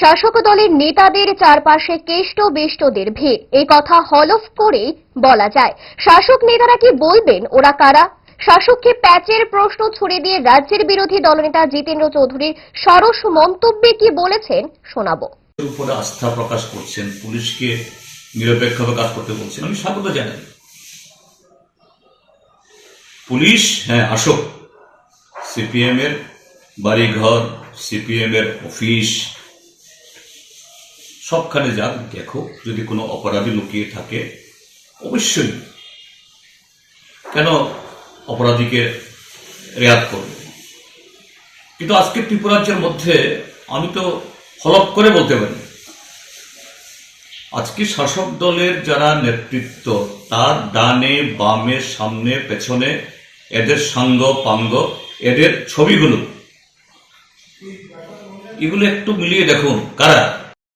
শাসক দলের নেতাদের চারপাশে কেষ্ট বেষ্টদের ভিড়। এই কথা হলফ করেই বলা যায়। শাসক নেতারা কি বলবেন? ওরা কারা? শাসককে প্যাচের প্রশ্ন ছুড়ে দিয়ে রাজ্যের বিরোধী দলনেতা জিতেন্দ্র চৌধুরীর সরস মন্তব্যে কি বলেছেন? শোনাবো। উপরে আস্থা প্রকাশ করছেন, পুলিশকে নিরপেক্ষভাবে কাজ করতে বলছেন। আমি স্বাগত জানাই। পুলিশ হ্যাঁ আসুক। সিপিএম এর বাড়িঘর সিপিএম এর অফিস সবখানে যাক দেখো, যদি কোনো অপরাধী লুকিয়ে থাকে, অবশ্যই। কেন অপরাধীকে রেয়াত করবে? কিন্তু আজকে ত্রিপুরাজ্যের মধ্যে আমি তো হলপ করে বলতে পারি। আজকে শাসক দলের যারা নেতৃত্ব, তার ডানে, বামে, সামনে, পেছনে, এদের সাঙ্গ, পাঙ্গ, এদের ছবিগুলো। এগুলো একটু মিলিয়ে দেখুন, কারা?